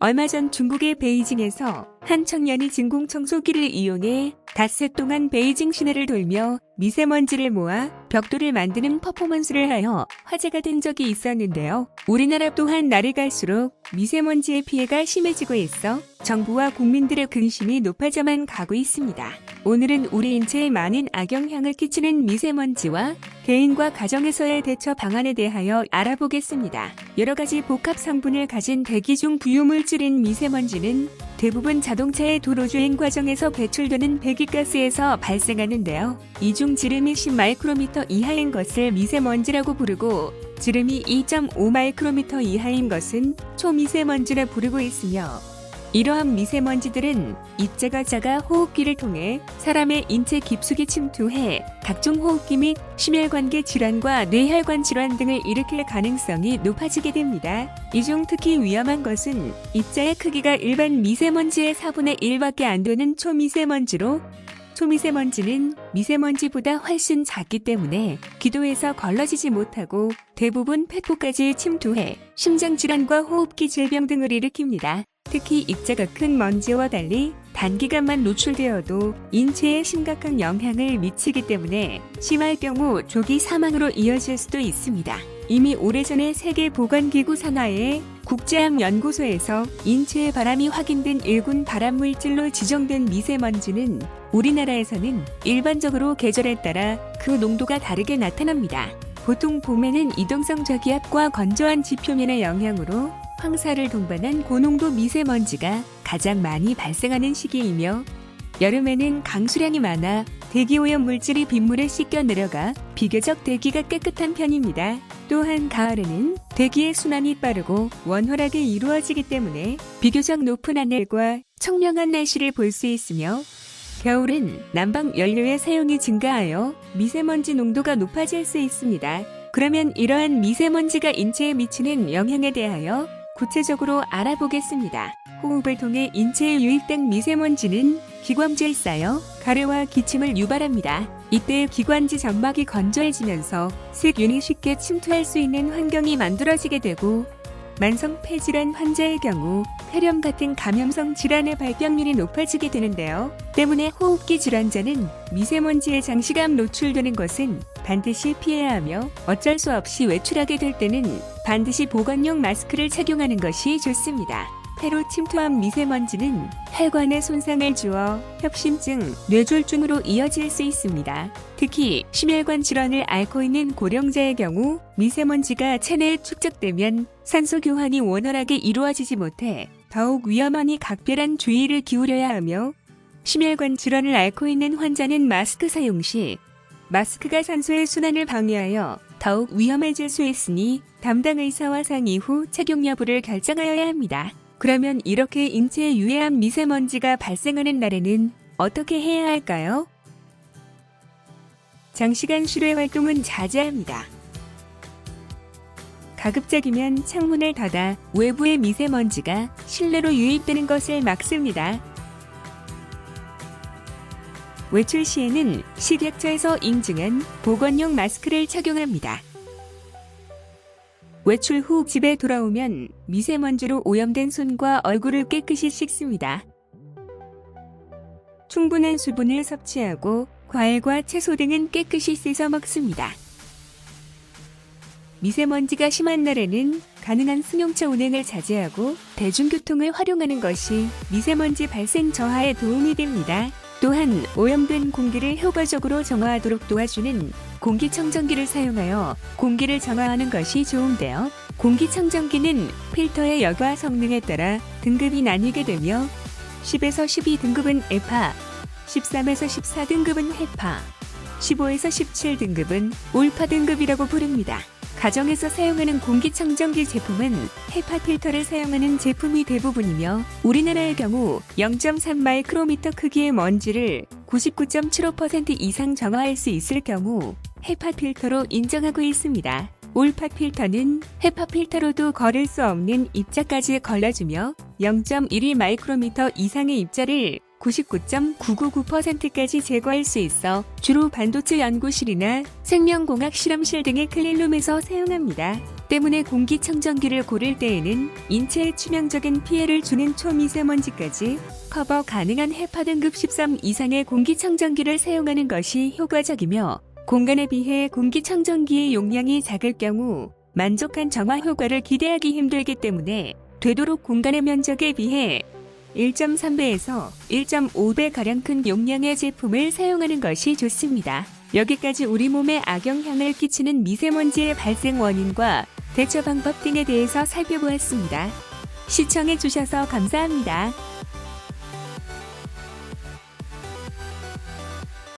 얼마 전 중국의 베이징에서 한 청년이 진공 청소기를 이용해 닷새 동안 베이징 시내를 돌며 미세먼지를 모아 벽돌을 만드는 퍼포먼스를 하여 화제가 된 적이 있었는데요. 우리나라 또한 날이 갈수록 미세먼지의 피해가 심해지고 있어 정부와 국민들의 근심이 높아져만 가고 있습니다. 오늘은 우리 인체에 많은 악영향을 끼치는 미세먼지와 개인과 가정에서의 대처 방안에 대하여 알아보겠습니다. 여러 가지 복합 성분을 가진 대기 중 부유물질인 미세먼지는 대부분 자동차의 도로주행 과정에서 배출되는 배기가스에서 발생하는데요. 이중 지름이 10마이크로미터 이하인 것을 미세먼지라고 부르고 지름이 2.5마이크로미터 이하인 것은 초미세먼지라 부르고 있으며 이러한 미세먼지들은 입자가 작아 호흡기를 통해 사람의 인체 깊숙이 침투해 각종 호흡기 및 심혈관계 질환과 뇌혈관 질환 등을 일으킬 가능성이 높아지게 됩니다. 이 중 특히 위험한 것은 입자의 크기가 일반 미세먼지의 4분의 1밖에 안 되는 초미세먼지로 초미세먼지는 미세먼지보다 훨씬 작기 때문에 기도에서 걸러지지 못하고 대부분 폐포까지 침투해 심장질환과 호흡기 질병 등을 일으킵니다. 특히 입자가 큰 먼지와 달리 단기간만 노출되어도 인체에 심각한 영향을 미치기 때문에 심할 경우 조기 사망으로 이어질 수도 있습니다. 이미 오래전에 세계보건기구 산하의 국제암연구소에서 인체에 바람이 확인된 일군 발암물질로 지정된 미세먼지는 우리나라에서는 일반적으로 계절에 따라 그 농도가 다르게 나타납니다. 보통 봄에는 이동성 저기압과 건조한 지표면의 영향으로 황사를 동반한 고농도 미세먼지가 가장 많이 발생하는 시기이며 여름에는 강수량이 많아 대기오염 물질이 빗물에 씻겨 내려가 비교적 대기가 깨끗한 편입니다. 또한 가을에는 대기의 순환이 빠르고 원활하게 이루어지기 때문에 비교적 높은 하늘과 청명한 날씨를 볼 수 있으며 겨울은 난방 연료의 사용이 증가하여 미세먼지 농도가 높아질 수 있습니다. 그러면 이러한 미세먼지가 인체에 미치는 영향에 대하여 구체적으로 알아보겠습니다. 호흡을 통해 인체에 유입된 미세먼지는 기관지에 쌓여 가래와 기침을 유발합니다. 이때 기관지 점막이 건조해지면서 세균이 쉽게 침투할 수 있는 환경이 만들어지게 되고 만성 폐질환 환자의 경우 폐렴 같은 감염성 질환의 발병률이 높아지게 되는데요. 때문에 호흡기 질환자는 미세먼지에 장시간 노출되는 것은 반드시 피해야 하며 어쩔 수 없이 외출하게 될 때는 반드시 보건용 마스크를 착용하는 것이 좋습니다. 폐로 침투한 미세먼지는 혈관에 손상을 주어 협심증, 뇌졸중으로 이어질 수 있습니다. 특히 심혈관 질환을 앓고 있는 고령자의 경우 미세먼지가 체내에 축적되면 산소 교환이 원활하게 이루어지지 못해 더욱 위험하니 각별한 주의를 기울여야 하며 심혈관 질환을 앓고 있는 환자는 마스크 사용 시 마스크가 산소의 순환을 방해하여 더욱 위험해질 수 있으니 담당 의사와 상의 후 착용 여부를 결정하여야 합니다. 그러면 이렇게 인체에 유해한 미세먼지가 발생하는 날에는 어떻게 해야 할까요? 장시간 실외 활동은 자제합니다. 가급적이면 창문을 닫아 외부의 미세먼지가 실내로 유입되는 것을 막습니다. 외출 시에는 식약처에서 인증한 보건용 마스크를 착용합니다. 외출 후 집에 돌아오면 미세먼지로 오염된 손과 얼굴을 깨끗이 씻습니다. 충분한 수분을 섭취하고 과일과 채소 등은 깨끗이 씻어 먹습니다. 미세먼지가 심한 날에는 가능한 승용차 운행을 자제하고 대중교통을 활용하는 것이 미세먼지 발생 저하에 도움이 됩니다. 또한 오염된 공기를 효과적으로 정화하도록 도와주는 공기청정기를 사용하여 공기를 정화하는 것이 좋은데요. 공기청정기는 필터의 여과 성능에 따라 등급이 나뉘게 되며 10에서 12등급은 에파, 13에서 14등급은 헤파, 15에서 17등급은 올파 등급이라고 부릅니다. 가정에서 사용하는 공기청정기 제품은 헤파 필터를 사용하는 제품이 대부분이며 우리나라의 경우 0.3 마이크로미터 크기의 먼지를 99.75% 이상 정화할 수 있을 경우 헤파 필터로 인정하고 있습니다. 올파 필터는 헤파 필터로도 걸을 수 없는 입자까지 걸러주며 0.12 마이크로미터 이상의 입자를 99.999%까지 제거할 수 있어 주로 반도체 연구실이나 생명공학 실험실 등의 클린룸에서 사용합니다. 때문에 공기청정기를 고를 때에는 인체에 치명적인 피해를 주는 초미세먼지까지 커버 가능한 해파 등급 13 이상의 공기청정기를 사용하는 것이 효과적이며 공간에 비해 공기청정기의 용량이 작을 경우 만족한 정화 효과를 기대하기 힘들기 때문에 되도록 공간의 면적에 비해 1.3배에서 1.5배 가량 큰 용량의 제품을 사용하는 것이 좋습니다. 여기까지 우리 몸에 악영향을 끼치는 미세먼지의 발생 원인과 대처 방법 등에 대해서 살펴보았습니다. 시청해 주셔서 감사합니다.